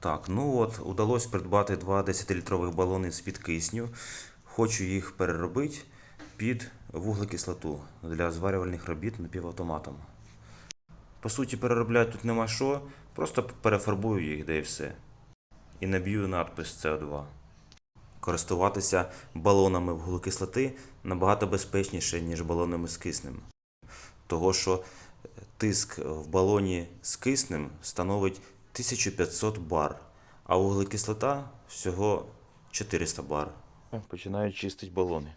Так, ну от, удалось придбати два 10-літрових балони з-під кисню. Хочу їх переробити під вуглекислоту для зварювальних робіт напівавтоматом. По суті, переробляти тут нема що, просто перефарбую їх, де і все. І наб'ю надпис CO2. Користуватися балонами вуглекислоти набагато безпечніше, ніж балонами з киснем. Того, що тиск в балоні з киснем становить 1500 бар, а вуглекислота всього 400 бар. Починаю чистити балони.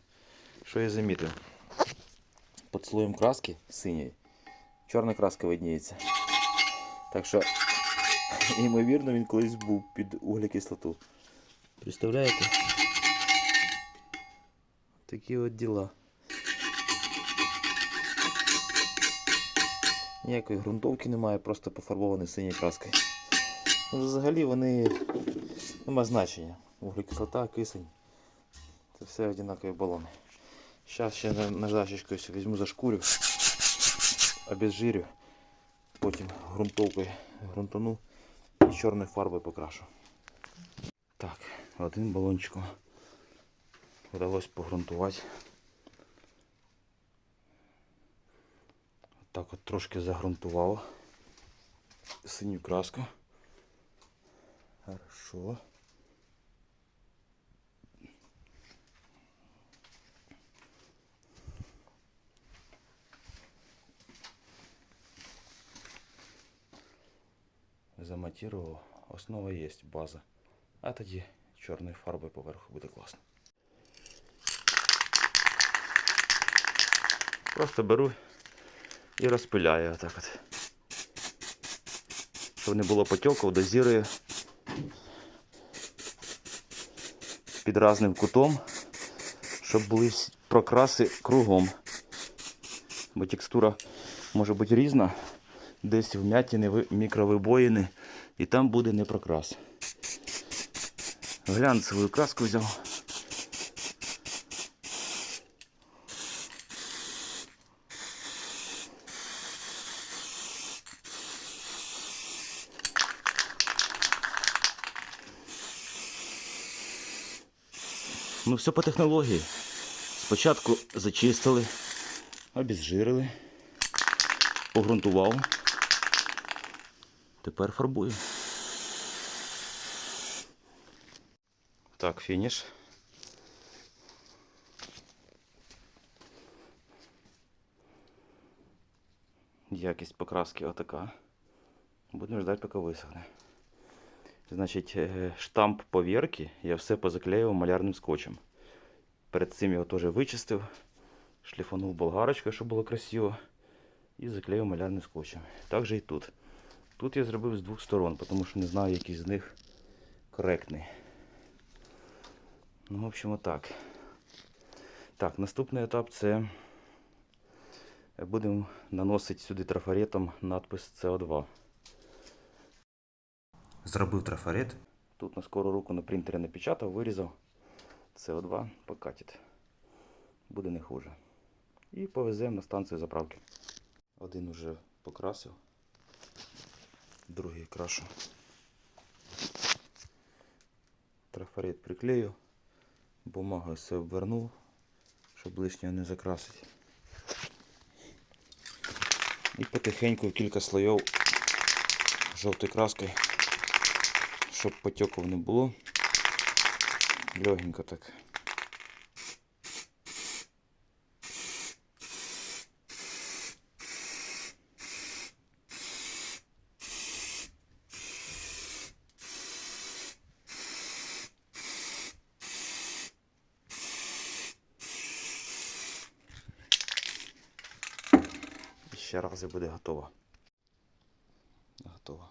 Що я замітив? Під слоєм краски синьої чорна краска видніється. Так що, ймовірно, він колись був під вуглекислоту. Представляєте? Такі от діла. Ніякої ґрунтовки немає, просто пофарбований синьою краскою. Взагалі вони нема значення. Вуглекислота, кисень. Це все однакові балони. Зараз ще на- наждачечкою візьму зашкурю, обезжирю, потім ґрунтовкою ґрунтану і чорною фарбою покрашу. Так, один балончик вдалося погрунтувати. Так от трошки загрунтував синю краску. Хорошо. Заматірував. Основа є, база. А тоді чорною фарбою поверху буде класно. Просто беру і розпиляю отак от. Щоб не було потьоків, дозірую під разним кутом, щоб були прокраси кругом. Бо текстура може бути різна, десь вмятіни, ви- мікровибоїни, і там буде не прокрас. Глянцеву краску взяв. Ну, все по технології. Спочатку зачистили, обезжирили, погрунтував. Тепер фарбую. Так, фініш. Якість покраски отака. Будемо ждати, поки висохне. Значить, е, штамп повірки я все позаклеював малярним скотчем. Перед цим його теж вичистив, шліфанув болгарочкою, щоб було красиво. І заклеїв малярним скотчем. Так же і тут. Тут я зробив з двох сторон, тому що не знаю, який з них коректний. Ну, в общем, отак. Так, наступний етап це будемо наносити сюди трафаретом надпис CO2. Зробив трафарет. Тут на скору руку на принтері напечатав, вирізав. СО2 покатить. Буде не хуже. І повеземо на станцію заправки. Один уже покрасив, другий крашу. Трафарет приклею, бумагою все обвернув, щоб лишнього не закрасити. І потихеньку кілька слоїв жовтою краскою, щоб потеків не було. Легенько так. Ще раз і буде готово. Готово.